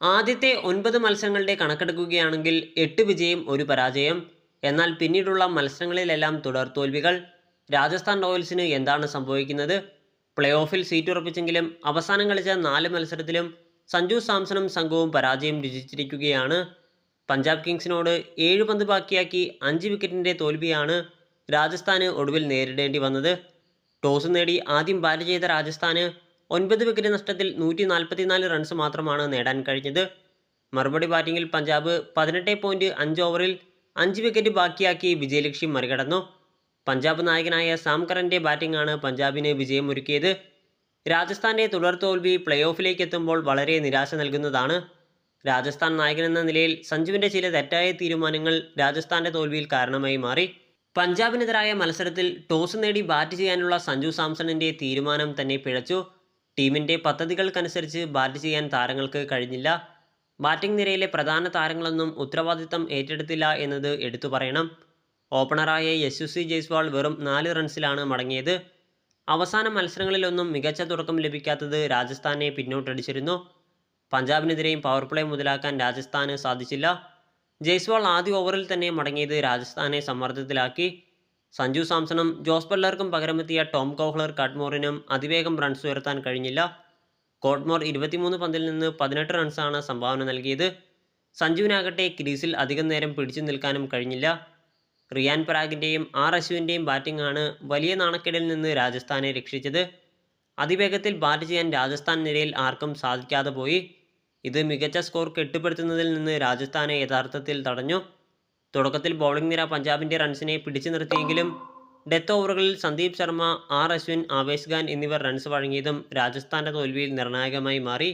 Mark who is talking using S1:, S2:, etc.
S1: ആദ്യത്തെ ഒൻപത് മത്സരങ്ങളുടെ കണക്കെടുക്കുകയാണെങ്കിൽ എട്ട് വിജയം ഒരു പരാജയം. എന്നാൽ പിന്നീടുള്ള മത്സരങ്ങളിലെല്ലാം തുടർ തോൽവികൾ. രാജസ്ഥാൻ റോയൽസിന് എന്താണ് സംഭവിക്കുന്നത്? പ്ലേ ഓഫിൽ സീറ്റ് ഉറപ്പിച്ചെങ്കിലും അവസാനം കളിച്ച നാല് മത്സരത്തിലും സഞ്ജു സാംസണും സംഘവും പരാജയം രുചിച്ചിരിക്കുകയാണ് പഞ്ചാബ് കിങ്സിനോട് ഏഴ് പന്ത് ബാക്കിയാക്കി അഞ്ച് വിക്കറ്റിന്റെ തോൽവിയാണ് രാജസ്ഥാന് ഒടുവിൽ നേരിടേണ്ടി വന്നത്. ടോസ് നേടി ആദ്യം ബാറ്റ് ചെയ്ത രാജസ്ഥാന് ഒൻപത് വിക്കറ്റ് നഷ്ടത്തിൽ നൂറ്റി നാൽപ്പത്തിനാല് റൺസ് മാത്രമാണ് നേടാൻ കഴിഞ്ഞത്. മറുപടി ബാറ്റിംഗിൽ പഞ്ചാബ് പതിനെട്ട് പോയിന്റ് അഞ്ച് ഓവറിൽ അഞ്ച് വിക്കറ്റ് ബാക്കിയാക്കി വിജയലക്ഷ്യം മറികടന്നു. പഞ്ചാബ് നായകനായ സാം കറന്റെ ബാറ്റിംഗാണ് പഞ്ചാബിന് വിജയമൊരുക്കിയത്. രാജസ്ഥാന്റെ തുടർ തോൽവി പ്ലേ ഓഫിലേക്ക് എത്തുമ്പോൾ വളരെ നിരാശ നൽകുന്നതാണ്. രാജസ്ഥാൻ നായകനെന്ന നിലയിൽ സഞ്ജുവിന്റെ ചില തെറ്റായ തീരുമാനങ്ങൾ രാജസ്ഥാന്റെ തോൽവിയിൽ കാരണമായി മാറി. പഞ്ചാബിനെതിരായ മത്സരത്തിൽ ടോസ് നേടി ബാറ്റ് ചെയ്യാനുള്ള സഞ്ജു സാംസണിന്റെ തീരുമാനം തന്നെ പിഴച്ചു. ടീമിന്റെ പദ്ധതികൾക്കനുസരിച്ച് ബാറ്റ് ചെയ്യാൻ താരങ്ങൾക്ക് കഴിഞ്ഞില്ല. ബാറ്റിംഗ് നിരയിലെ പ്രധാന താരങ്ങളൊന്നും ഉത്തരവാദിത്തം ഏറ്റെടുത്തില്ല എന്നത് എടുത്തു പറയണം. ഓപ്പണറായ യശസ്വി ജയ്സ്വാൾ വെറും നാല് റൺസിലാണ് മടങ്ങിയത്. അവസാന മത്സരങ്ങളിലൊന്നും മികച്ച തുടക്കം ലഭിക്കാത്തത് രാജസ്ഥാനെ പിന്നോട്ടടിച്ചിരുന്നു. പഞ്ചാബിനെതിരെയും പവർ പ്ലേ മുതലാക്കാൻ രാജസ്ഥാന് സാധിച്ചില്ല. ജയ്സ്വാൾ ആദ്യ ഓവറിൽ തന്നെ മടങ്ങിയത് രാജസ്ഥാനെ സമ്മർദ്ദത്തിലാക്കി. സഞ്ജു സാംസണും ജോസ് ബട്ട്ലർക്കും പകരമെത്തിയ ടോം കോഹ്ലർ കാട്ട്മോറിനും അതിവേഗം റൺസ് ഉയർത്താൻ കഴിഞ്ഞില്ല. കോട്ട്മോർ ഇരുപത്തിമൂന്ന് പന്തിൽ നിന്ന് പതിനെട്ട് റൺസാണ് സംഭാവന നൽകിയത്. സഞ്ജുവിനാകട്ടെ ക്രീസിൽ അധികം നേരം പിടിച്ചു നിൽക്കാനും കഴിഞ്ഞില്ല. റിയാൻ പരാഗിന്റെയും ആർ അശുവിന്റെയും ബാറ്റിംഗ് ആണ് വലിയ നാണക്കേടിൽ നിന്ന് രാജസ്ഥാനെ രക്ഷിച്ചത്. അതിവേഗത്തിൽ ബാറ്റ് ചെയ്യാൻ രാജസ്ഥാൻ നിരയിൽ ആർക്കും സാധിക്കാതെ പോയി. ഇത് മികച്ച സ്കോർ കെട്ടിപ്പടുത്തുന്നതിൽ നിന്ന് രാജസ്ഥാനെ യഥാർത്ഥത്തിൽ തടഞ്ഞു. തുടക്കത്തിൽ ബൗളിംഗ് നിര പഞ്ചാബിന്റെ റൺസിനെ പിടിച്ചു നിർത്തിയെങ്കിലും ഡെത്ത് ഓവറുകളിൽ സന്ദീപ് ശർമ്മ ആർ അശ്വിൻ ആവേശ് ഖാൻ എന്നിവർ റൺസ് വഴങ്ങിയതും രാജസ്ഥാന്റെ തോൽവിയിൽ നിർണായകമായി മാറി.